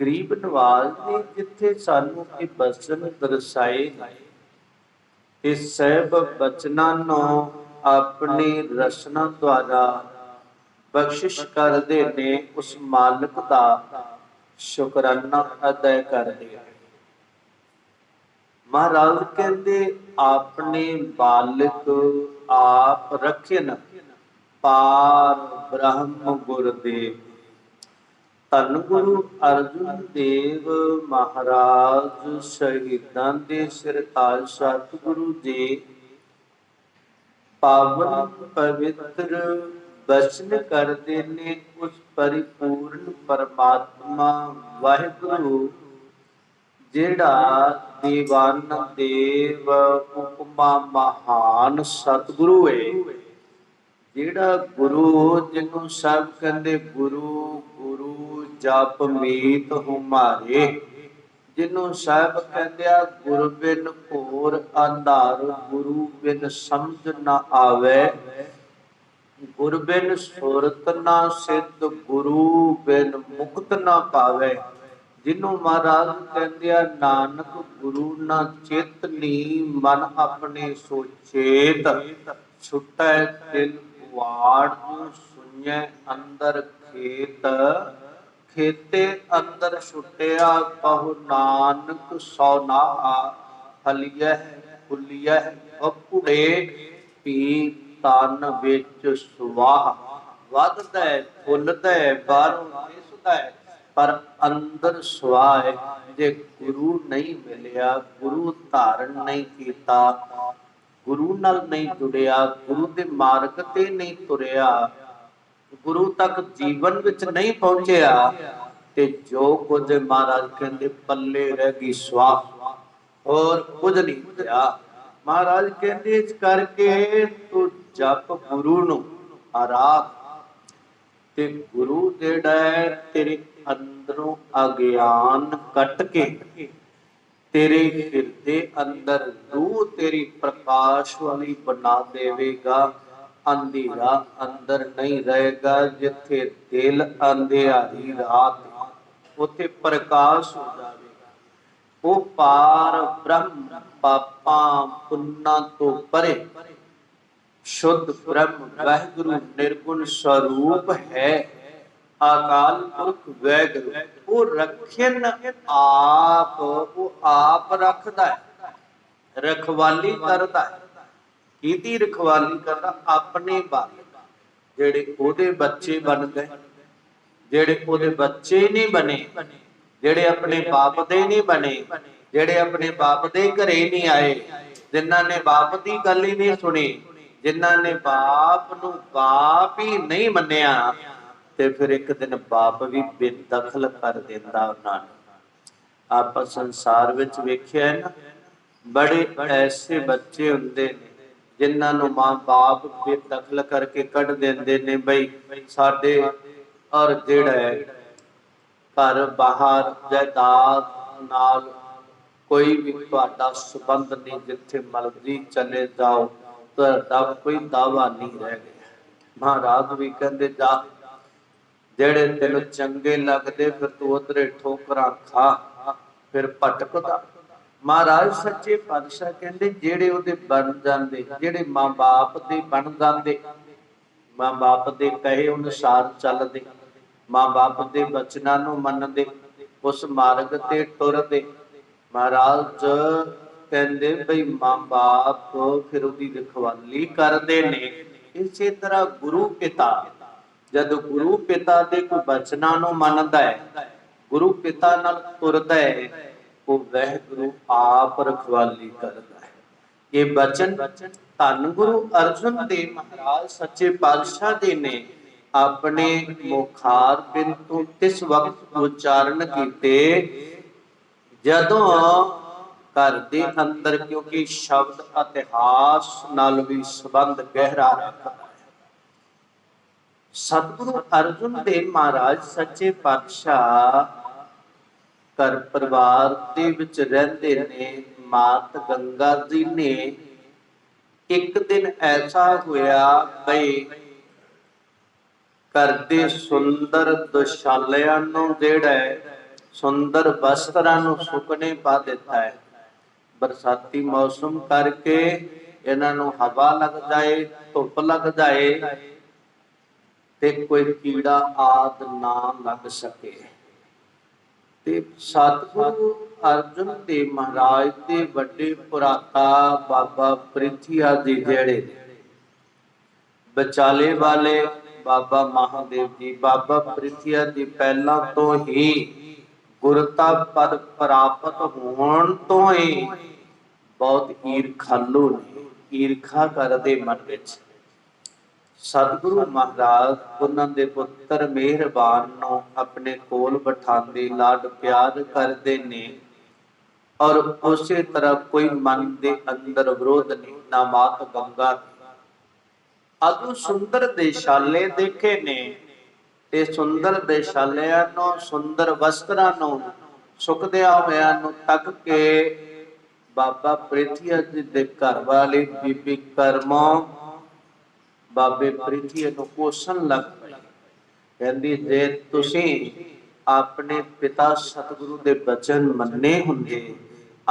ਗਰੀਬ ਨਵਾਜ਼ ਨੇ ਜਿੱਥੇ ਸਾਨੂੰ ਇਹ ਬਚਨ ਦਰਸਾਏ ਨੇ ਸਹਿਬ ਬਚਨਾਂ ਨੂੰ ਆਪਣੀ ਰਸਨਾ ਦੁਆਰਾ ਬਖਸ਼ਿਸ਼ ਕਰਦੇ ਨੇ ਉਸ ਮਾਲਕ ਦਾ ਸ਼ੁਕਰਾਨਾ ਅਦਾ ਕਰਦੇ ਨੇ। ਮਹਾਰਾਜ ਕਹਿੰਦੇ, ਆਪਣੇ ਬਾਲਕ ਆਪ ਰੱਖਿਨ, ਪਾਰ ਬ੍ਰਹਮ ਗੁਰਦੇਵ। ਧੰਨ ਗੁਰੂ ਅਰਜੁਨ ਦੇਵ ਮਹਾਰਾਜ, ਸ਼ਹੀਦਾਂ ਦੇ ਸਿਰਤਾਜ ਸਤਿਗੁਰੂ ਜੀ। ਪਾਵਨ ਪਵਿੱਤਰ ਬਚਨ ਕਰਦੇ ਨੇ ਉਸ ਪਰਿਪੂਰਨ ਪਰਮਾਤਮਾ ਵਾਹਿਗੁਰੂ, ਜਿਹੜਾ ਦੀਵਾਨ ਦੇਵ ਉਪਮਾ ਮਹਾਨ ਸਤਿਗੁਰੂ ਹੈ ਜਿਹੜਾ ਗੁਰੂ, ਜਿਹਨੂੰ ਸਭ ਕਹਿੰਦੇ ਗੁਰੂ ਜਪ ਮੀਤ ਹੁਮਾਰੇ ਜਿਹਨੂੰ ਸਭ ਕਹਿੰਦੇ ਗੁਰ ਬਿਨ ਹੋਰ ਅੰਧਾਰ, ਗੁਰੂ ਬਿਨ ਸਮਝ ਨਾ ਆਵੇ। ਗੁਰ ਬਿਨ ਸੁਰਤ ਨਾ ਸਿੱਧ, ਗੁਰੂ ਬਿਨ ਮੁਕਤ ਨਾ ਪਾਵੇ। ਜਿਹਨੂੰ ਮਹਾਰਾਜ ਕਹਿੰਦੇ ਨਾਨਕ ਗੁਰੂ ਨਾ ਚਿਤ ਨੀ, ਮਨ ਆਪਣੇ ਸੋਚੇਤ। ਛੁਟੈ ਦਿਲ ਵਾੜ ਨੂੰ ਸੁਣੈ ਅੰਦਰ ਖੇਤ। ਖੇਤੇ ਅੰਦਰ ਛੁਟਿਆ ਕਹੋ ਨਾਨਕ ਸੋ ਨਾ ਹਲਿਐ ਫੁੱਲਿਐ ਅਪੁੜੇ ਪੀ ਤਨ ਵਿੱਚ ਸੁਵਾਹ ਵੱਧਦਾ ਫੁੱਲਦਾ ਬਾਹਰੋਂ ਦਿਸਦਾ, ਪਰ ਅੰਦਰ ਸੁਆਹ ਜੇ ਗੁਰੂ ਨਹੀਂ ਮਿਲਿਆ, ਗੁਰੂ ਧਾਰਨ ਨਹੀਂ ਕੀਤਾ, ਗੁਰੂ ਨਾਲ ਨਹੀਂ ਜੁੜਿਆ, ਗੁਰੂ ਦੇ ਮਾਰਗ ਤੇ ਨਹੀਂ ਤੁਰਿਆ ਗੁਰੂ ਤੱਕ ਜੀਵਨ ਵਿੱਚ ਨਹੀਂ ਪਹੁੰਚਿਆ ਤੇ ਜੋ ਕੁਝ ਮਹਾਰਾਜ ਕਹਿੰਦੇ ਪੱਲੇ ਰਹਿ ਗਈ ਸਵਾਹ, ਹੋਰ ਕੁਝ ਨਹੀਂ ਪਿਆ ਮਹਾਰਾਜ ਕਹਿੰਦੇ ਇਸ ਕਰਕੇ ਤੂੰ ਜਪ ਗੁਰੂ ਨੂੰ ਆਰਾਧ ਤੇ ਗੁਰੂ ਜਿਹੜਾ ਹੈ ਤੇਰੇ ਅੰਦਰੋਂ ਅਗਿਆਨ ਕੱਟ ਕੇ ਤੇਰੇ ਹਿਰਦੇ ਅੰਦਰ ਰੂਹ ਤੇਰੀ ਪ੍ਰਕਾਸ਼ ਵਾਲੀ ਬਣਾ ਦੇਵੇਗਾ। ਅੰਧੇਰਾ ਅੰਦਰ ਨਹੀਂ ਰਹੇਗਾ ਜਿੱਥੇ ਦਿਲ ਅੰਧਿਆਰੀ ਰਾਤ ਉੱਥੇ ਪ੍ਰਕਾਸ਼ ਹੋ ਜਾਵੇਗਾ। ਉਹ ਪਾਰ ਬ੍ਰਹਮ ਪਾਪਾਂ ਪੁੰਨਾਂ ਤੋਂ ਪਰੇ, ਸ਼ੁੱਧ ਬ੍ਰਹਮ ਵਾਹਿਗੁਰੂ ਨਿਰਗੁਣ ਸਰੂਪ ਹੈ ਅਕਾਲ ਪੁਰਖ ਵੈਗੁਰੂ ਉਹ ਰੱਖਿਨ ਆਪ, ਉਹ ਆਪ ਰੱਖਦਾ ਹੈ, ਰਖਵਾਲੀ ਕਰਦਾ ਹੈ। ਕਿਹਦੀ ਰਖਵਾਲੀ ਕਰਦਾ? ਆਪਣੇ ਬਾਪ ਜਿਹੜੇ ਉਹਦੇ ਬੱਚੇ ਬਣ ਗਏ, ਜਿਹੜੇ ਉਹਦੇ ਬੱਚੇ ਨਹੀਂ ਬਣੇ, ਜਿਹੜੇ ਆਪਣੇ ਬਾਪ ਦੇ ਨਹੀਂ ਬਣੇ, ਜਿਹੜੇ ਆਪਣੇ ਬਾਪ ਦੇ ਘਰੇ ਨਹੀਂ ਆਏ, ਜਿਨ੍ਹਾਂ ਨੇ ਬਾਪ ਦੀ ਗੱਲ ਹੀ ਨਹੀਂ ਸੁਣੀ, ਜਿਨ੍ਹਾਂ ਨੇ ਬਾਪ ਨੂੰ ਬਾਪ ਹੀ ਨਹੀਂ ਮੰਨਿਆ, ਤੇ ਫਿਰ ਇੱਕ ਦਿਨ ਬਾਪ ਵੀ ਬੇਦਖਲ ਕਰ ਦਿੰਦਾ ਉਹਨਾਂ ਨੂੰ। ਆਪਾਂ ਸੰਸਾਰ ਵਿੱਚ ਵੇਖਿਆ ਹੈ ਨਾ, ਬੜੇ ਐਸੇ ਬੱਚੇ ਹੁੰਦੇ ਨੇ ਜਿਨ੍ਹਾਂ ਨੂੰ ਮਾਂ-ਬਾਪ ਬੇਦਖਲ ਕਰਕੇ ਕੱਢ ਦਿੰਦੇ ਨੇ ਬਈ ਸਾਡੇ ਔਰ ਜਿਹੜਾ ਹੈ, ਘਰ ਬਾਹਰ ਜਾਇਦਾਦ ਨਾਲ ਕੋਈ ਵੀ ਤੁਹਾਡਾ ਸੰਬੰਧ ਨਹੀਂ, ਜਿੱਥੇ ਮਰਜ਼ੀ ਚਲੇ ਜਾਓ, ਤੁਹਾਡਾ ਕੋਈ ਦਾਵਾ ਨਹੀਂ ਰਹਿ ਗਿਆ। ਮਹਾਰਾਜ ਵੀ ਕਹਿੰਦੇ, ਜਾ, ਜਿਹੜੇ ਤੈਨੂੰ ਚੰਗੇ ਲੱਗਦੇ, ਫਿਰ ਤੂੰ ਉਧਰੇ ਠੋਕਰਾਂ ਖਾ, ਫਿਰ ਭਟਕਦਾ। ਮਹਾਰਾਜ ਸੱਚੇ ਪਾਤਸ਼ਾਹ ਕਹਿੰਦੇ, ਜਿਹੜੇ ਉਹਦੇ ਬਣ ਜਾਂਦੇ, ਜਿਹੜੇ ਮਾਂ-ਬਾਪ ਦੇ ਬਣ ਜਾਂਦੇ, ਮਾਂ-ਬਾਪ ਦੇ ਕਹੇ ਅਨੁਸਾਰ ਚੱਲਦੇ, ਮਾਂ-ਬਾਪ ਦੇ ਬਚਨਾਂ ਨੂੰ ਮੰਨਦੇ, ਉਸ ਮਾਰਗ ਤੇ ਟੁਰਦੇ। ਮਹਾਰਾਜ ਕਹਿੰਦੇ ਭਈ ਮਾਂ-ਬਾਪ ਫਿਰ ਉਹਦੀ ਰਖਵਾਲੀ ਕਰਦੇ ਨੇ। ਇਸੇ ਤਰ੍ਹਾਂ ਗੁਰੂ ਪਿਤਾ, ਜਦ ਗੁਰੂ ਪਿਤਾ ਦੇ ਕੋਈ ਬਚਨਾਂ ਨੂੰ ਮੰਨਦਾ ਹੈ, ਗੁਰੂ ਪਿਤਾ ਨਾਲ ਤੁਰਦਾ ਹੈ ਉਹ ਵਾਹਿਗੁਰੂ ਆਪ ਰਖਵਾਲੀ ਕਰਦਾ ਹੈ। ਇਹ ਬਚਨ ਧੰਨ ਗੁਰੂ ਅਰਜਨ ਦੇਵ ਮਹਾਰਾਜ ਸੱਚੇ ਪਾਤਸ਼ਾਹ ਜੀ ਨੇ। ਆਪਣੇ ਮੁਖਾਰ ਬਿਨ ਤੋਂ ਤਿਸ ਵਕਤ ਉਚਾਰਨ ਕੀਤੇ। ਜਦੋਂ ਘਰ ਦੇ ਅੰਦਰ ਕਿਉਂਕਿ ਸ਼ਬਦ ਇਤਿਹਾਸ ਨਾਲ ਵੀ ਸੰਬੰਧ ਗਹਿਰਾ ਰੱਖਦਾ ਹੈ। ਸਤਿਗੁਰੂ ਅਰਜੁਨ ਦੇਵ ਮਹਾਰਾਜ ਸੱਚੇ ਪਾਤਸ਼ਾਹ ਘਰ ਪਰਿਵਾਰ ਦੇ ਵਿੱਚ ਰਹਿੰਦੇ ਨੇ, ਮਾਤ ਗੰਗਾ ਜੀ ਨੇ ਇੱਕ ਦਿਨ ਐਸਾ ਹੋਇਆ, ਬਈ ਘਰ ਦੇ ਸੁੰਦਰ ਦੁਸ਼ਾਲਿਆਂ ਨੂੰ ਜਿਹੜਾ ਸੁੰਦਰ ਵਸਤਰਾਂ ਨੂੰ ਸੁਕਣੇ ਪਾ ਦਿੱਤਾ ਹੈ। ਬਰਸਾਤੀ ਮੌਸਮ ਕਰਕੇ ਇਹਨਾਂ ਨੂੰ ਹਵਾ ਲੱਗ ਜਾਏ, ਧੁੱਪ ਲੱਗ ਜਾਏ ਤੇ ਕੋਈ ਕੀੜਾ ਆਦ ਨਾ ਲੱਗ ਸਕੇ। ਤੇ ਸਤਿਗੁਰੂ ਅਰਜਨ ਦੇਵ ਮਹਾਰਾਜ ਦੇ ਵੱਡੇ ਪੁਰਾਤਾ ਬਾਬਾ ਪ੍ਰਿਥੀਆ ਜੀ ਜਿਹੜੇ ਬਚਾਲੇ ਵਾਲੇ ਬਾਬਾ ਮਹਾਦੇਵ ਜੀ, ਬਾਬਾ ਪ੍ਰਿਥੀਆ ਜੀ ਪਹਿਲਾਂ ਤੋਂ ਹੀ ਗੁਰਤਾ ਪਦ ਪ੍ਰਾਪਤ ਹੋਣ ਤੋਂ ਹੀ ਬਹੁਤ ਈਰਖਾਲੂ ਨੇ। ਈਰਖਾ ਕਰਦੇ ਮਨ ਵਿੱਚ। ਸਤਿਗੁਰੂ ਮਹਾਰਾਜ, ਉਹਨਾਂ ਦੇ ਪੁੱਤਰ ਮਿਹਰਬਾਨ ਨੂੰ ਆਪਣੇ ਕੋਲ ਬਿਠਾਉਂਦੇ ਲਾਡ ਪਿਆਰ ਕਰਦੇ ਨੇ ਔਰ ਉਸੇ ਤਰ੍ਹਾਂ ਕੋਈ ਮਨ ਦੇ ਅੰਦਰ ਵਿਰੋਧ ਨਹੀਂ, ਨਾ ਮਾਤ ਗੰਗਾ ਅਦੂ ਸੁੰਦਰ ਦੇਸ਼ਾਲੇ ਦੇਖੇ ਨੇ, ਤੇ ਸੁੰਦਰ ਦੇਸ਼ਾਲਿਆਂ ਨੂੰ, ਸੁੰਦਰ ਵਸਤਰਾਂ ਨੂੰ, ਸੁਕਦਿਆਂ ਹੋਇਆਂ ਨੂੰ ਤੱਕ ਕੇ ਬਾਬਾ ਪ੍ਰਿਥੀਆ ਜੀ ਦੇ ਘਰ ਵਾਲੀ ਬੀਬੀ ਕਰਮੋਂ ਬਾਬੇ ਪ੍ਰਿਥੀਆ ਨੂੰ ਕੋਸਣ ਲੱਗ ਪਈ। ਕਹਿੰਦੀ, ਜੇ ਤੁਸੀਂ ਆਪਣੇ ਪਿਤਾ ਸਤਿਗੁਰੂ ਦੇ ਬਚਨ ਮੰਨੇ ਹੁੰਦੇ,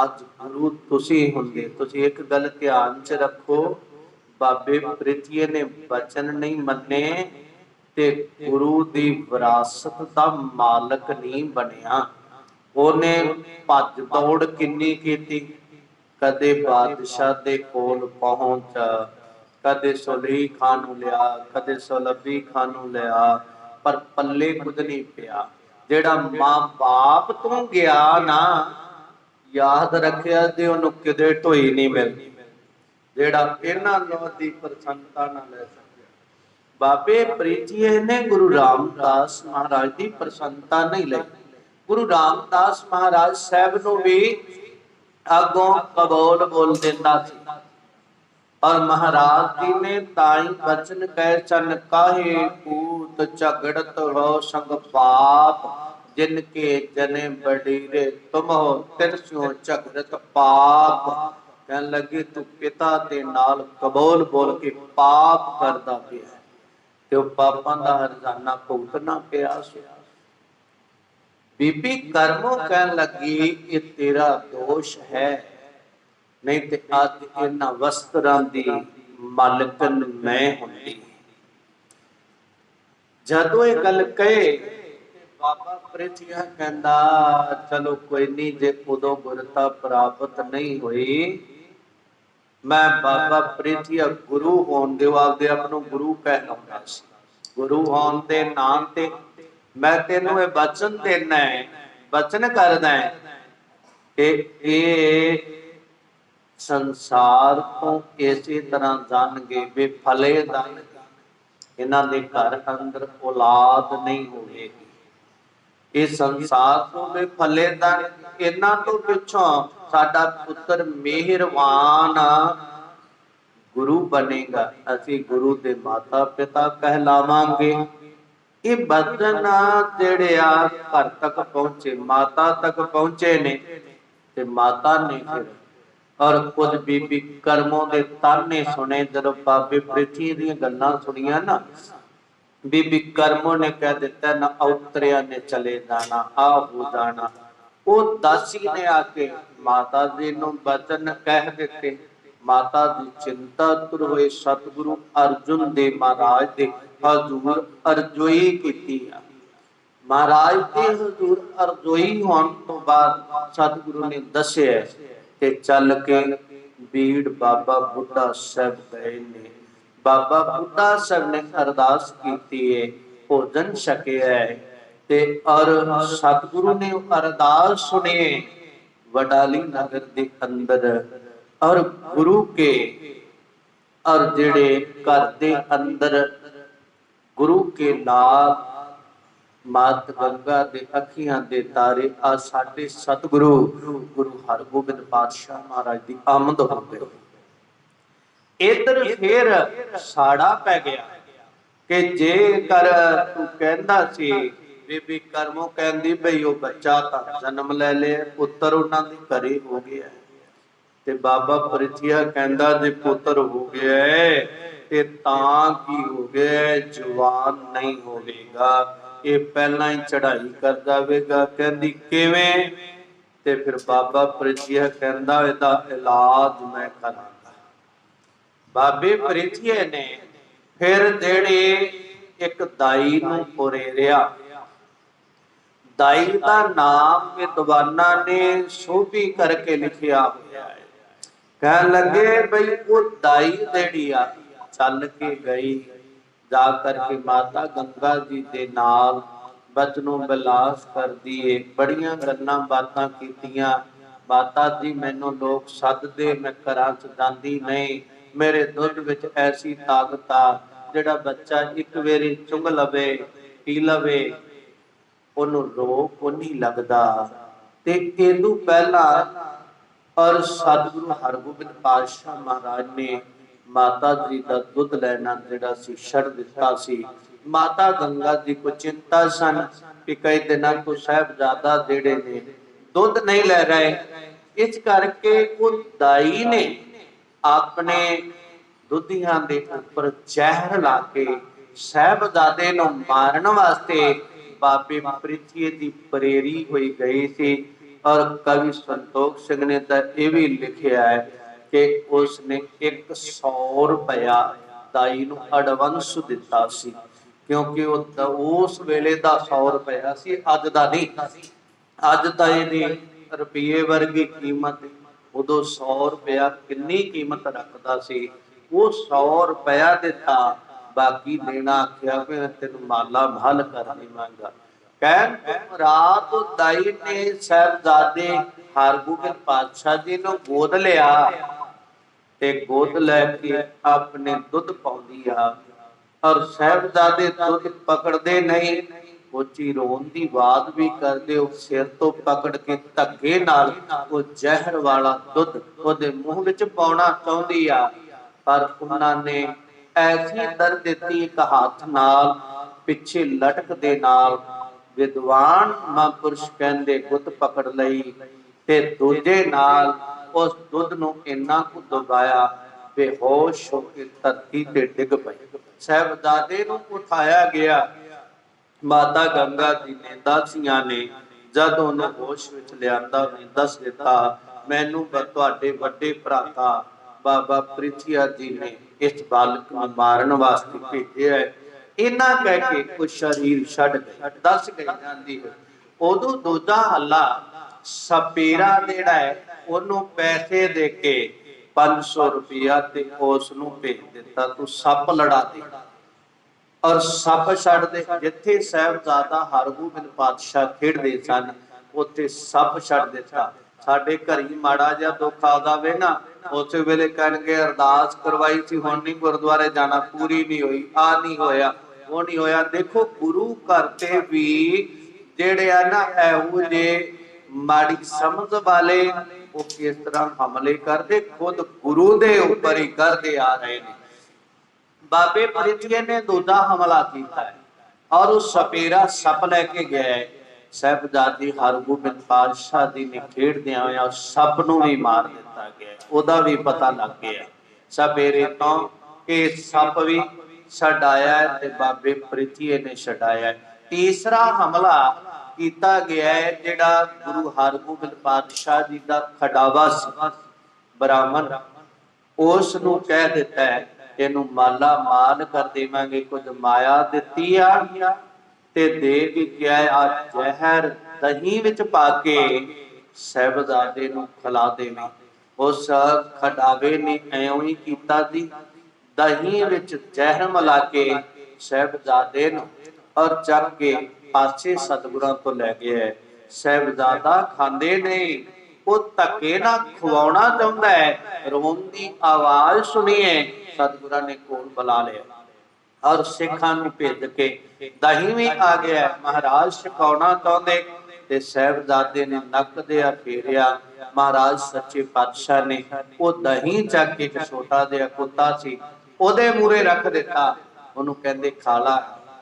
ਅੱਜ ਗੁਰੂ ਤੁਸੀਂ ਹੁੰਦੇ, ਤੁਸੀਂ ਇੱਕ ਗੱਲ ਧਿਆਨ 'ਚ ਰੱਖੋ, ਬਾਬੇ ਪ੍ਰਿਥੀਏ ਨੇ ਬਚਨ ਨਹੀਂ ਮੰਨੇ ਤੇ ਗੁਰੂ ਦੀ ਵਿਰਾਸਤ ਦਾ ਮਾਲਕ ਨਹੀਂ ਬਣਿਆ। ਉਹਨੇ ਭੱਜ ਦੌੜ ਕਿੰਨੀ ਕੀਤੀ? ਕਦੇ ਬਾਦਸ਼ਾਹ ਦੇ ਕੋਲ ਪਹੁੰਚ ਕਦੇ ਸੁਲੇਈ ਖਾਨ ਨੂੰ ਲਿਆ, ਕਦੇ ਸੁਲਭੀ ਖਾਨ ਨੂੰ ਲਿਆ, ਪਰ ਪੱਲੇ ਕੁਝ ਨਹੀਂ ਪਿਆ। ਜਿਹੜਾ ਮਾਂ ਬਾਪ ਤੋਂ ਗਿਆ ਨਾ, ਯਾਦ ਰੱਖਿਆ ਤੇ ਉਹਨੂੰ ਕਿਤੇ ਢੋਈ ਨਹੀਂ ਮਿਲਦੀ। ਜਿਹੜਾ ਇਹਨਾਂ ਨੂੰ ਦੀ ਪ੍ਰਸੰਨਤਾ ਨਾਲ ਲੈ ਸਕਿਆ। ਬਾਬੇ ਪ੍ਰੀਤੀਏ ਨੇ ਗੁਰੂ ਰਾਮਦਾਸ ਮਹਾਰਾਜ ਦੀ ਪ੍ਰਸੰਨਤਾ ਨਹੀਂ ਲਈ। ਗੁਰੂ ਰਾਮਦਾਸ ਮਹਾਰਾਜ ਸਾਹਿਬ ਨੂੰ ਵੀ ਅੱਗੋਂ ਕਬੂਲ ਬੋਲ ਦਿੰਦਾ ਸੀ। ਔਰ ਮਹਾਰਾਜ ਜੀ ਨੇ ਤਾਈ ਬਚਨ ਕਹਿ, ਚਨ ਕਾਹੇ ਕੂਤ ਝਗੜਤ ਹੋ ਸੰਗ ਪਾਪ, ਜਿਨ ਕੇ ਜਨੇ ਬੜੀਰੇ ਤੁਮ ਹੋ ਤਿਰਸਿਓ ਝਗੜਤ ਪਾਪ। ਕਹਿਣ ਲੱਗੇ, ਤੂੰ ਪਿਤਾ ਦੇ ਨਾਲ ਕਬੋਲ ਬੋਲ ਕੇ ਪਾਪ ਕਰਦਾ ਪਿਆ ਤੇ ਉਹ ਪਾਪਾਂ ਦਾ ਹਰਜ਼ਾਨਾ ਭੁਗਤਣਾ ਪਿਆ ਸੀ। ਬੀਬੀ ਕਰਮੋ ਕਹਿਣ ਲੱਗੀ, ਇਹ ਤੇਰਾ ਦੋਸ਼ ਹੈ। ਨਹੀਂ ਤੇ ਅੱਜ ਇਹਨਾਂ ਵਸਤਰਾਂ ਦੀ ਮਾਲਕਨ ਮੈਂ ਹੁੰਦੀ। ਜਦੋਂ ਇਹ ਗੱਲ ਕਹੇ ਬਾਬਾ ਪ੍ਰਿਥਿਆ ਕਹਿੰਦਾ, ਚਲੋ ਕੋਈ ਨਹੀਂ, ਜੇ ਉਦੋਂ ਗੁਰਤਾ ਪ੍ਰਾਪਤ ਨਹੀਂ ਹੋਈ, ਮੈਂ ਬਾਬਾ ਪ੍ਰਿਥਿਆ ਗੁਰੂ ਹੋਣ ਦੇ ਆਪਦੇ ਆਪ ਨੂੰ ਗੁਰੂ ਕਹਿਲਾਉਂਦਾ ਸੀ। ਗੁਰੂ ਹੋਣ ਦੇ ਨਾਮ ਤੇ ਮੈਂ ਤੈਨੂੰ ਇਹ ਬਚਨ ਦੇਣਾ ਹੈ, ਬਚਨ ਕਰਦਾ ਹੈ ਕਿ ਇਹ ਸੰਸਾਰ ਤੋਂ ਇਸੇ ਤਰ੍ਹਾਂ ਜਾਣਗੇ, ਵੀ ਫਲੇ ਦਾਨ ਇਹਨਾਂ ਦੇ ਘਰ ਅੰਦਰ ਔਲਾਦ ਨਹੀਂ ਹੋਵੇਗੀ। ਇਹ ਸੰਸਾਰ ਤੋਂ ਵੀ ਫਲੇ ਦਾਨ, ਇਹਨਾਂ ਤੋਂ ਪਿੱਛੋਂ ਸਾਡਾ ਪੁੱਤਰ ਮਿਹਰਵਾਨ ਗੁਰੂ ਬਣੇਗਾ। ਅਸੀਂ ਗੁਰੂ ਦੇ ਮਾਤਾ ਪਿਤਾ ਕਹਿਲਾਵਾਂਗੇ। ਇਹ ਬਚਨ ਜਿਹੜੇ ਆ, ਘਰ ਤੱਕ ਪਹੁੰਚੇ, ਮਾਤਾ ਤੱਕ ਪਹੁੰਚੇ ਨੇ, ਤੇ ਮਾਤਾ ਨੇ ਫਿਰ ਔਰ ਖੁਦ ਬੀਬੀ ਕਰਮੋਂ ਦੇ ਤਾਨੇ ਸੁਣੇ, ਜਦੋਂ ਬਾਬੇ ਪ੍ਰਿਥੀ ਦੀਆਂ ਗੱਲਾਂ ਸੁਣੀਆਂ ਨਾ, ਬੀਬੀ ਕਰਮੋਂ ਨੇ ਕਹਿ ਦਿੱਤਾ, ਨਾ ਔਤਰਿਆ ਨੇ ਚਲੇ ਜਾਣਾ, ਆ ਹੋ ਜਾਣਾ। ਉਹ ਦਾਸੀ ਨੇ ਆ ਕੇ ਮਾਤਾ ਜੀ ਨੂੰ ਬਚਨ ਕਹਿ ਦਿੱਤੇ। ਮਾਤਾ ਦੀ ਚਿੰਤਾ ਤੁਰ ਹੋਏ ਸਤਿਗੁਰੂ ਅਰਜੁਨ ਦੇ ਮਹਾਰਾਜ ਦੇ ਹਜ਼ੂਰ ਅਰਜ਼ੋਈ ਕੀਤੀ ਆ। ਮਹਾਰਾਜ ਦੇ ਹਜ਼ੂਰ ਅਰਜ਼ੋਈ ਹੋਣ ਤੋਂ ਬਾਅਦ ਸਤਿਗੁਰੂ ਨੇ ਦੱਸਿਆ ਕਿ ਚੱਲ ਕੇ ਬੀੜ ਬਾਬਾ ਬੁੱਢਾ ਸਾਹਿਬ ਗਏ ਨੇ। ਬਾਬਾ ਬੁੱਢਾ ਸਾਹਿਬ ਨੇ ਅਰਦਾਸ ਕੀਤੀ ਹੈ ਭੋਜਨ ਛਕਿਆ ਤੇ ਔਰ ਸਤਿਗੁਰੂ ਨੇ ਅਰਦਾਸ ਸੁਣੀ ਵਡਾਲੀ ਨਗਰ ਦੇ ਅੰਦਰ ਔਰ ਗੁਰੂ ਕੇ ਔਰ ਜਿਹੜੇ ਘਰ ਦੇ ਅੰਦਰ ਗੁਰੂ ਕੇ ਨਾਲ ਮਾਤ ਗੰਗਾ ਦੇ ਅੱਖੀਆਂ ਦੇ ਤਾਰੇ ਆ ਸਾਡੇ ਸਤਿਗੁਰੂ, ਗੁਰੂ ਹਰਗੋਬਿੰਦ ਪਾਤਸ਼ਾਹ ਮਹਾਰਾਜ ਦੀ ਆਮਦ ਹੋ ਇਧਰ ਫੇਰ ਸਾੜਾ ਪੈ ਗਿਆ ਕਿ ਜੇਕਰ ਤੂੰ ਕਹਿੰਦਾ ਸੀ ਬੀਬੀ ਕਰਮੋ ਕਹਿੰਦੀ ਭਈ ਉਹ ਬੱਚਾ ਤਾਂ ਜਨਮ ਲੈ ਲਿਆ, ਪੁੱਤਰ ਉਹਨਾਂ ਦੇ ਘਰੇ ਹੋ ਗਿਆ। ਤੇ ਬਾਬਾ ਪ੍ਰਿਥਿਆ ਕਹਿੰਦਾ ਜੇ ਪੁੱਤਰ ਹੋ ਗਿਆ, ਤੇ ਤਾਂ ਕੀ ਹੋ ਗਿਆ, ਜਵਾਨ ਨਹੀਂ ਹੋਵੇਗਾ। ਇਹ ਪਹਿਲਾਂ ਹੀ ਚੜ੍ਹਾਈ ਕਰ ਜਾਵੇਗਾ ਕਹਿੰਦੀ, ਕਿਵੇਂ? ਤੇ ਫਿਰ ਬਾਬਾ ਪ੍ਰਿਥੀਆ ਕਹਿੰਦਾ, ਇਹਦਾ ਇਲਾਜ ਮੈਂ ਕਰਾਂਗਾ। ਬਾਬੇ ਪ੍ਰਿਥੀਏ ਨੇ ਫਿਰ ਜਿਹੜੇ ਇੱਕ ਦਾਈ ਨੂੰ ਪੁਰੇਰਿਆ ਦਾਈ ਦਾ ਨਾਮ ਵਿਦਵਾਨਾਂ ਨੇ ਸੋਭੀ ਕਰਕੇ ਲਿਖਿਆ ਹੋਇਆ ਹੈ। ਕਹਿਣ ਲੱਗੇ, ਬਈ, ਉਹ ਦਾਈ ਜਿਹੜੀ ਆ, ਚੱਲ ਕੇ ਗਈ। ਜਾ ਕਰਕੇ ਮਾਤਾ ਗੰਗਾ ਜੀ ਦੇ ਨਾਲ ਬਚਨੋਂ ਬਿਲਾਸ ਕਰਦੀ ਏ ਬੜੀਆਂ ਗੱਲਾਂ ਬਾਤਾਂ ਕੀਤੀਆਂ। ਮਾਤਾ ਜੀ ਮੈਨੂੰ ਲੋਕ ਸੱਦਦੇ, ਮੈਂ ਘਰਾਂ ਚ ਜਾਂਦੀ ਨਹੀਂ। ਮੇਰੇ ਦੁੱਧ ਵਿੱਚ ਐਸੀ ਤਾਕਤ ਆ, ਜਿਹੜਾ ਬੱਚਾ ਇੱਕ ਵਾਰੀ ਚੁੰਗ ਲਵੇ, ਪੀ ਲਵੇ, ਉਹਨੂੰ ਰੋਗ ਕੋ ਨਹੀਂ ਲੱਗਦਾ। ਤੇ ਇਹਨੂੰ ਪਹਿਲਾਂ ਔਰ ਸਤਿਗੁਰੂ ਹਰਗੋਬਿੰਦ ਪਾਤਸ਼ਾਹ ਮਹਾਰਾਜ ਨੇ ਮਾਤਾ ਜੀ ਦਾ ਦੁੱਧ ਲੈਣਾ ਜਿਹੜਾ ਸੀ, ਛੱਡ ਦਿੱਤਾ ਸੀ। ਮਾਤਾ ਗੰਗਾ ਜੀ ਕੋ ਚਿੰਤਾ ਸਨ ਕਿ ਕਈ ਦਿਨਾਂ ਤੋਂ ਸਾਹਿਬਜ਼ਾਦਾ ਜਿਹੜੇ ਨੇ ਦੁੱਧ ਨਹੀਂ ਲੈ ਰਹੇ। ਇਸ ਕਰਕੇ ਉਹ ਦਾਈ ਨੇ ਆਪਣੇ ਦੁੱਧੀਆਂ ਦੇ ਉੱਪਰ ਜ਼ਹਿਰ ਲਾ ਕੇ ਸਾਹਿਬਜ਼ਾਦੇ ਨੂੰ ਮਾਰਨ ਵਾਸਤੇ ਬਾਬੇ ਪ੍ਰਿਥੀ ਦੀ ਪ੍ਰੇਰੀ ਹੋਈ ਗਈ ਸੀ। ਔਰ ਕਵੀ ਸੰਤੋਖ ਸਿੰਘ ਨੇ ਤਾਂ ਇਹ ਵੀ ਲਿਖਿਆ ਹੈ ਕਿ ਉਸ ਨੇ 100 ਰੁਪਇਆ ਦਾਈ ਨੂੰ ਐਡਵਾਂਸ ਦਿੱਤਾ ਸੀ, ਕਿਉਂਕਿ ਉਹ ਉਸ ਵੇਲੇ ਦਾ 100 ਰੁਪਇਆ ਸੀ, ਅੱਜ ਦਾ ਨਹੀਂ। ਅੱਜ ਤਾਂ ਇਹਦੀ ਰੁਪਏ ਵਰਗੀ ਕੀਮਤ, ਉਦੋਂ 100 ਰੁਪਇਆ ਕਿੰਨੀ ਕੀਮਤ ਰੱਖਦਾ ਸੀ, ਉਹ 100 ਰੁਪਇਆ ਦਿੱਤਾ, ਬਾਕੀ ਦੇਣਾ ਆਖਿਆ ਕਿ ਤੈਨੂੰ ਮਾਲਾ ਮਹਲ ਕਰ ਦੇਵਾਂਗਾ ਕਹਿਣ ਰਾਤ ਦਾਈ ਨੇ ਸਾਹਿਬਜ਼ਾਦੇ ਹਰਗੋਬਿੰਦ ਪਾਤਸ਼ਾਹ ਜੀ ਨੂੰ ਗੋਦ ਲਿਆ। ਤੇ ਗੋਦ ਲੈ ਕੇ ਆਪਣੇ ਦੁੱਧ ਪਾਉਂਦੀ ਆ। ਔਰ ਸਾਹਿਬਜ਼ਾਦੇ ਦੁੱਧ ਪਕੜਦੇ ਨਹੀਂ। ਉੱਚੀ ਰੋਣ ਦੀ ਬਾਤ ਵੀ ਕਰਦੇ, ਉਹ ਸਿਰ ਤੋਂ ਪਕੜ ਕੇ ਧੱਕੇ ਨਾਲ ਉਹ ਜ਼ਹਿਰ ਵਾਲਾ ਦੁੱਧ ਉਹਦੇ ਮੂੰਹ ਵਿੱਚ ਪਾਉਣਾ ਚਾਹੁੰਦੀ ਆ। ਪਰ ਉਹਨਾਂ ਨੇ ਐਸੀ ਦਰ ਦਿੱਤੀ ਇੱਕ ਹੱਥ ਨਾਲ, ਪਿੱਛੇ ਲਟਕ ਦੇ ਨਾਲ ਵਿਦਵਾਨ ਮਹਾਂਪੁਰਸ਼ ਕਹਿੰਦੇ, ਗੁੱਤ ਪਕੜ ਲਈ ਤੇ ਦੂਜੇ ਨਾਲ ਉਸ ਦੁੱਧ ਨੂੰ ਇੰਨਾ ਕੁ ਦਬਾਇਆ ਬੇਹੋਸ਼ ਹੋ ਕੇ ਧਰਤੀ ਤੇ ਡਿੱਗ ਪਈ। ਸਹਿਬਜ਼ਾਦੇ ਨੂੰ ਉਠਾਇਆ ਗਿਆ। ਮਾਤਾ ਗੰਗਾ ਜੀ ਨੇ ਦਾਸੀਆਂ ਨੇ ਜਦ ਉਹਨੂੰ ਹੋਸ਼ ਵਿੱਚ ਲਿਆਂਦਾ ਉਹਨੇ ਦੱਸ ਦਿੱਤਾ, ਮੈਨੂੰ ਤੁਹਾਡੇ ਵੱਡੇ ਭਰਾਤਾ ਬਾਬਾ ਪ੍ਰਿਥੀਆ ਜੀ ਨੇ ਇਸ ਬਾਲਕ ਨੂੰ ਮਾਰਨ ਵਾਸਤੇ ਭੇਜਿਆ ਹੈ। ਇਹਨਾਂ ਕਹਿ ਕੇ ਉਹ ਸਰੀਰ ਛੱਡ ਗਏ। ਦੱਸ ਗਈ ਜਾਂਦੀ ਹੈ ਉਦੋਂ ਦੂਜਾ ਹੱਲਾ ਸਪੇਰਾ ਜਿਹੜਾ ਹੈ ਉਹਨੂੰ ਪੈਸੇ ਦੇ ਕੇ 500 ਰੁਪਇਆ ਤੇ ਉਸ ਨੂੰ ਭੇਜ ਦਿੱਤਾ, ਤੂੰ ਸੱਪ ਲੜਾ ਦੇ। ਔਰ ਸੱਪ ਛੱਡ ਦੇ। ਜਿੱਥੇ ਸਾਹਿਬਜ਼ਾਦਾ ਹਰਗੋਬਿੰਦ ਪਾਤਸ਼ਾਹ ਖੇਡਦੇ ਸਨ, ਉੱਥੇ ਸੱਪ ਛੱਡ ਦਿੱਤਾ। ਸਾਡੇ ਘਰ ਮਾੜਾ ਜਿਹਾ ਦੁੱਖ ਆ ਜਾਵੇ ਨਾ, ਉਸੇ ਵੇਲੇ ਕਹਿਣਗੇ, ਅਰਦਾਸ ਕਰਵਾਈ ਸੀ, ਹੁਣ ਨਹੀਂ ਗੁਰਦੁਆਰੇ ਜਾਣਾ, ਪੂਰੀ ਨਹੀਂ ਹੋਈ, ਆ ਨਹੀਂ ਹੋਇਆ, ਉਹ ਨਹੀਂ ਹੋਇਆ। ਦੇਖੋ, ਗੁਰੂ ਘਰ ਤੇ ਵੀ ਜਿਹੜੇ ਆ ਨਾ, ਇਹੋ ਜੇ ਮਾੜੀ ਸਮਝ ਵਾਲੇ ਉਹ ਕਿਸ ਤਰ੍ਹਾਂ ਹਮਲੇ ਕਰਦੇ, ਖੁਦ ਗੁਰੂ ਦੇ ਉੱਪਰ ਹੀ ਕਰਦੇ ਆ ਰਹੇ ਨੇ। ਬਾਬੇ ਪ੍ਰਿਥੀਏ ਨੇ ਦੂਜਾ ਹਮਲਾ ਕੀਤਾ ਹੈ ਔਰ ਉਹ ਸਪੇਰਾ ਸੱਪ ਲੈ ਕੇ ਗਿਆ ਹੈ। ਸਾਹਿਬਜ਼ਾਦੀ ਹਰਗੋਬਿੰਦ ਪਾਤਸ਼ਾਹ ਜੀ ਨੇ ਹੋਇਆ ਸੱਪ ਨੂੰ ਵੀ ਮਾਰ ਦਿੱਤਾ ਗਿਆ ਉਹਦਾ ਵੀ ਪਤਾ ਲੱਗ ਗਿਆ ਸਪੇਰੇ ਤੋਂ ਕਿ ਸੱਪ ਵੀ ਛਡਾਇਆ ਤੇ ਬਾਬੇ ਪ੍ਰਿਥੀਏ ਨੇ ਛਡਾਇਆ ਤੀਸਰਾ ਹਮਲਾ ਕੀਤਾ ਗਿਆ ਹੈ, ਜਿਹੜਾ ਗੁਰੂ ਹਰਗੋਬਿੰਦ ਪਾਤਸ਼ਾਹ ਜੀ ਦਾ ਖਡਾਵਾ ਸੀ। ਬ੍ਰਾਹਮਣ, ਉਸ ਨੂੰ ਕਹਿ ਦਿੱਤਾ ਹੈ ਇਹਨੂੰ ਮਾਲਾ ਮਾਨ ਕਰ ਦੇਵਾਂਗੇ, ਕੁਝ ਮਾਇਆ ਦਿੱਤੀ ਆ ਤੇ ਦੇ ਵੀ ਗਿਆ ਆ ਜ਼ਹਿਰ ਦਹੀਂ ਵਿੱਚ ਪਾ ਕੇ ਸਹਿਬਜ਼ਾਦੇ ਨੂੰ ਖਿਲਾ ਦੇਵੀਂ। ਉਸ ਖਡਾਵੇ ਨੇ ਐਉਂ ਹੀ ਕੀਤਾ ਸੀ। ਦਹੀਂ ਵਿੱਚ ਜ਼ਹਿਰ ਮਿਲਾ ਕੇ ਸਹਿਬਜ਼ਾਦੇ ਨੂੰ ਔਰ ਚੱਕ ਕੇ ਪਾਸੇ ਸਤਿਗੁਰਾਂ ਤੋਂ ਲੈ ਗਿਆ ਸਹਿਬਜ਼ਾਦਾ ਖਾਂਦੇ ਨਹੀਂ ਉਹ ਧੱਕੇ ਨਾਲ ਖਵਾਉਣਾ ਚਾਹੁੰਦਾ ਹੈ। ਰੋਣ ਦੀ ਆਵਾਜ਼ ਸੁਣੀਏ ਸਤਿਗੁਰਾਂ ਨੇ ਕੋਲ ਬੁਲਾ ਲਿਆ। ਔਰ ਸਿੱਖਾਂ ਨੂੰ ਭੇਜ ਕੇ ਦਹੀਂ ਵੀ ਆ ਗਿਆ। ਮਹਾਰਾਜ ਸਿਖਾਉਣਾ ਚਾਹੁੰਦੇ ਤੇ ਸਹਿਬਜ਼ਾਦੇ ਨੇ ਨੱਕ ਦੇ ਆ ਫੇਰਿਆ ਮਹਾਰਾਜ ਸੱਚੇ ਪਾਤਸ਼ਾਹ ਨੇ ਉਹ ਦਹੀਂ ਚੱਕ ਕੇ ਇੱਕ ਛੋਟਾ ਜਿਹਾ ਕੁੱਤਾ ਸੀ, ਉਹਦੇ ਮੂਰੇ ਰੱਖ ਦਿੱਤਾ। ਉਹਨੂੰ ਕਹਿੰਦੇ, ਖਾਲਾ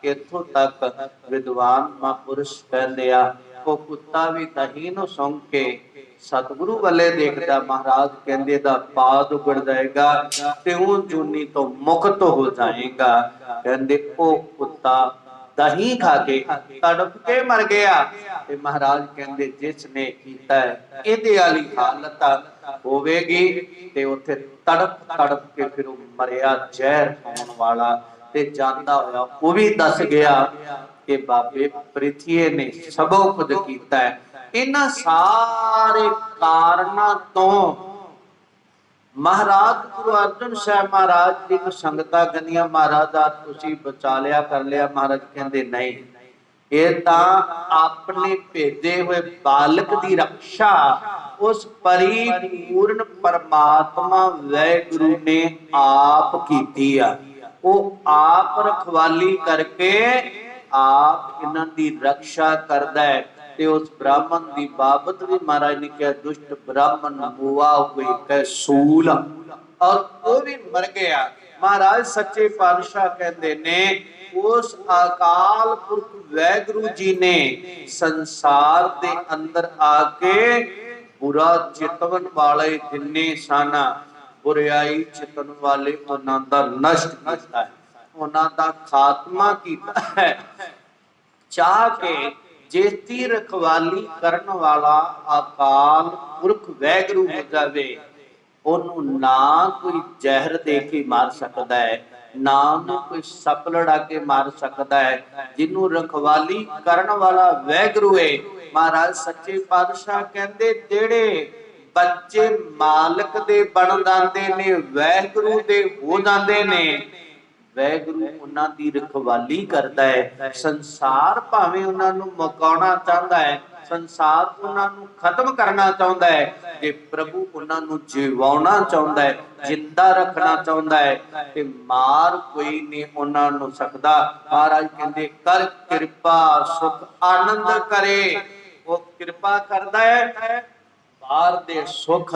ਇੱਥੋਂ ਤੱਕ ਵਿਦਵਾਨ ਮਹਾਂਪੁਰਸ਼ ਕਹਿੰਦੇ ਆ ਉਹ ਕੁੱਤਾ ਵੀ ਦਹੀਂ ਨੂੰ ਸੁੰਘ ਕੇ ਸਤਿਗੁਰੂ ਵੱਲੇ ਦੇਖਦਾ, ਮਹਾਰਾਜ ਕਹਿੰਦੇ ਦਾ ਪਾਦ ਉਗੜ ਜਾਏਗਾ ਤੇ ਉਹ ਜੂਨੀ ਤੋਂ ਮੁਕਤ ਹੋ ਜਾਏਗਾ। ਕਹਿੰਦੇ, ਉਹ ਕੁੱਤਾ ਦਹੀਂ ਖਾ ਕੇ ਤੜਪ ਕੇ ਮਰ ਗਿਆ। ਤੇ ਮਹਾਰਾਜ ਕਹਿੰਦੇ, ਜਿਸ ਨੇ ਕੀਤਾ ਇਹਦੇ ਵਾਲੀ ਹਾਲਤ ਹੋਵੇਗੀ। ਤੇ ਉੱਥੇ ਤੜਪ ਤੜਪ ਕੇ ਫਿਰ ਉਹ ਮਰਿਆ ਜ਼ਹਿਰ ਖਾਣ ਵਾਲਾ ਤੇ ਜਾਂਦਾ ਹੋਇਆ, ਉਹ ਵੀ ਦੱਸ ਗਿਆ ਕਿ ਬਾਬੇ ਪ੍ਰਿਥੀਏ ਨੇ ਸਭੋ ਕੁਝ ਕੀਤਾ ਹੈ। ਇਹਨਾਂ ਸਾਰੇ ਕਾਰਨਾਂ ਤੋਂ ਮਹਾਰਾਜ ਗੁਰੂ ਅਰਜਨ ਸਾਹਿਬ ਮਹਾਰਾਜ ਜੀ ਨੂੰ ਸੰਗਤਾਂ ਕਹਿੰਦੀਆਂ, ਮਹਾਰਾਜਾ ਤੁਸੀਂ ਬਚਾ ਲਿਆ, ਕਰ ਲਿਆ। ਮਹਾਰਾਜ ਕਹਿੰਦੇ, ਨਹੀਂ। ਇਹ ਤਾਂ ਆਪਣੇ ਭੇਜੇ ਹੋਏ ਬਾਲਕ ਦੀ ਰੱਖਿਆ, ਉਸ ਪਰਿਪੂਰਨ ਪਰਮਾਤਮਾ ਵੈਗੁਰੂ ਨੇ ਆਪ ਕੀਤੀ ਆ। ਉਹ ਆਪ ਰਖਵਾਲੀ ਕਰਕੇ ਆਪ ਇਹਨਾਂ ਦੀ ਰੱਖਿਆ ਕਰਦਾ ਹੈ ਤੇ ਉਸ ਬ੍ਰਾਹਮਣ ਦੀ ਬਾਬਤ ਵੀ ਮਹਾਰਾਜ ਨੇ ਕਿਹਾ, ਦੁਸ਼ਟ ਬ੍ਰਾਹਮਣ ਬੁਆ ਹੋਏ ਕੈ ਔਰ ਉਹ ਵੀ ਮਰ ਗਿਆ। ਮਹਾਰਾਜ ਸੱਚੇ ਪਾਤਸ਼ਾਹ ਕਹਿੰਦੇ ਨੇ, ਉਸ ਅਕਾਲ ਪੁਰਖ ਵੈਗੁਰੂ ਜੀ ਨੇ ਸੰਸਾਰ ਦੇ ਅੰਦਰ ਆ ਕੇ ਬੁਰਾ ਚਿਤਵਨ ਵਾਲੇ ਜਿੰਨੇ ਸਨ ਬੁਰਿਆਈ ਚਿਤਨ ਵਾਲੇ ਉਹਨਾਂ ਦਾ ਨਸ਼ਟ ਕੀਤਾ ਹੈ, ਉਹਨਾਂ ਦਾ ਖਾਤਮਾ ਕੀਤਾ ਹੈ। ਚਾਹ ਕੇ ਜੇਤੀ ਰਖਵਾਲੀ ਕਰਨ ਵਾਲਾ ਅਕਾਲ ਪੁਰਖ ਵੈਗਰੂ ਹੋ ਜਾਵੇ, ਉਹਨੂੰ ਨਾ ਕੋਈ ਜ਼ਹਿਰ ਦੇ ਕੇ ਮਾਰ ਸਕਦਾ ਹੈ, ਨਾ ਉਹਨੂੰ ਕੋਈ ਸੱਪ ਲੜਾ ਕੇ ਮਾਰ ਸਕਦਾ ਹੈ, ਜਿਹਨੂੰ ਰਖਵਾਲੀ ਕਰਨ ਵਾਲਾ ਵੈਗਰੂ ਹੈ। ਮਹਾਰਾਜ ਸੱਚੇ ਪਾਤਸ਼ਾਹ ਕਹਿੰਦੇ ਜਿਹੜੇ ਬੱਚੇ ਮਾਲਕ ਦੇ ਬਣ ਜਾਂਦੇ ਨੇ ਵੈਗਰੂ ਦੇ ਹੋ ਜਾਂਦੇ ਨੇ। ਵੈਗੁਰੂ ਉਹਨਾਂ ਦੀ ਰਖਵਾਲੀ ਕਰਦਾ ਹੈ। ਸੰਸਾਰ ਭਾਵੇਂ ਉਹਨਾਂ ਨੂੰ ਮੁਕਾਉਣਾ ਚਾਹੁੰਦਾ ਹੈ, ਸੰਸਾਰ ਉਹਨਾਂ ਨੂੰ ਖਤਮ ਕਰਨਾ ਚਾਹੁੰਦਾ ਹੈ। ਜੇ ਪ੍ਰਭੂ ਉਹਨਾਂ ਨੂੰ ਜਿਵਾਉਣਾ ਚਾਹੁੰਦਾ ਹੈ, ਜਿੰਦਾ ਰੱਖਣਾ ਚਾਹੁੰਦਾ ਹੈ, ਤੇ ਮਾਰ ਕੋਈ ਨਹੀਂ ਉਹਨਾਂ ਨੂੰ ਸਕਦਾ। ਮਹਾਰਾਜ ਕਹਿੰਦੇ, ਕਰ ਕਿਰਪਾ, ਸੁਖ ਆਨੰਦ ਕਰੇ। ਉਹ ਕਿਰਪਾ ਕਰਦਾ ਹੈ ਬਾਹਰ ਦੇ ਸੁਖ,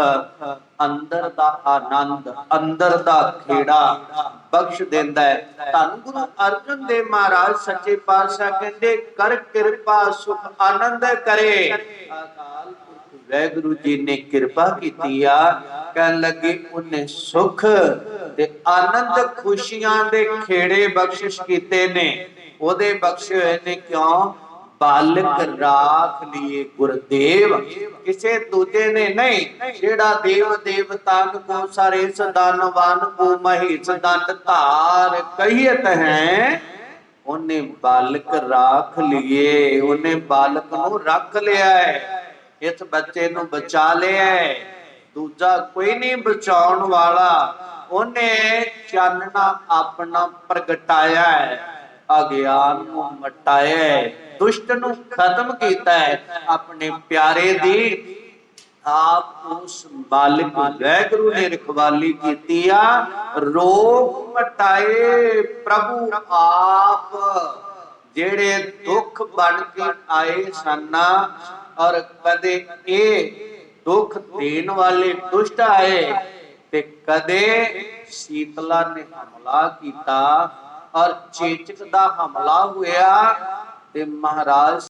ਅੰਦਰ ਦਾ ਆਨੰਦ, ਅੰਦਰ ਦਾ ਖੇੜਾ ਬਖਸ਼ ਦਿੰਦਾ ਹੈ। ਧੰਨ ਗੁਰੂ ਅਰਜਨ ਦੇਵ ਮਹਾਰਾਜ ਸੱਚੇ ਪਾਤਸ਼ਾਹ ਕਹਿੰਦੇ, ਕਰ ਕਿਰਪਾ, ਸੁਖ ਆਨੰਦ ਕਰੇ। ਅਕਾਲ ਵੈਗੁਰੂ ਜੀ ਨੇ ਕਿਰਪਾ ਕੀਤੀ ਆ। ਕਹਿਣ ਲੱਗੇ, ਉਹਨੇ ਸੁਖ ਤੇ ਆਨੰਦ ਖੁਸ਼ੀਆਂ ਦੇ ਖੇੜੇ ਬਖਸ਼ਿਸ਼ ਕੀਤੇ ਨੇ। ਉਹਦੇ ਬਖਸ਼ੇ ਹੋਏ ਨੇ ਕਿਉਂ? ਬਾਲਕ ਰਾਖ ਲਿਏ ਗੁਰਦੇਵ, ਕਿਸੇ ਦੂਜੇ ਨੇ ਨਹੀਂ, ਜਿਹੜਾ ਦੇਵ ਦੇਵਤਾਨ ਕੋ ਸਾਰੇ ਸਦਾਨਵਾਨ ਕੋ ਮਹੇਸ਼ ਦੰਡ ਧਾਰ ਕਹੀਤ ਹੈ, ਉਹਨੇ ਬਾਲਕ ਰਾਖ ਲਿਏ, ਉਹਨੇ ਬਾਲਕ ਨੂੰ ਰੱਖ ਲਿਆ ਹੈ, ਇਸ ਬੱਚੇ ਨੂੰ ਬਚਾ ਲਿਆ ਹੈ, ਦੂਜਾ ਕੋਈ ਨਹੀਂ ਬਚਾਉਣ ਵਾਲਾ, ਉਹਨੇ ਚਾਨਣਾ ਆਪਣਾ ਪ੍ਰਗਟਾਇਆ ਹੈ। ਅਗਿਆਨ ਨੂੰ ਮਟਾਇਆ ਹੈ ਦੁਸ਼ਟ ਨੂੰ ਖਤਮ ਕੀਤਾ ਹੈ, ਆਪਣੇ ਪਿਆਰੇ ਦੀ ਆਪ ਉਸ ਬਾਲਕ ਵੈਗੁਰੂ ਨੇ ਰਖਵਾਲੀ ਕੀਤੀ ਆ, ਰੋਗ ਮਟਾਏ ਪ੍ਰਭੂ ਆਪ, ਜਿਹੜੇ ਦੁੱਖ ਬਣ ਕੇ ਆਏ ਸਨ ਔਰ ਕਦੇ ਇਹ ਦੁੱਖ ਦੇਣ ਵਾਲੇ ਦੁਸ਼ਟ ਆਏ, ਤੇ ਕਦੇ ਸੀਤਲਾ ਨੇ ਹਮਲਾ ਕੀਤਾ। ਔਰ ਚੇਚਕ ਦਾ ਹਮਲਾ ਹੋਇਆ ਤੇ ਮਹਾਰਾਜ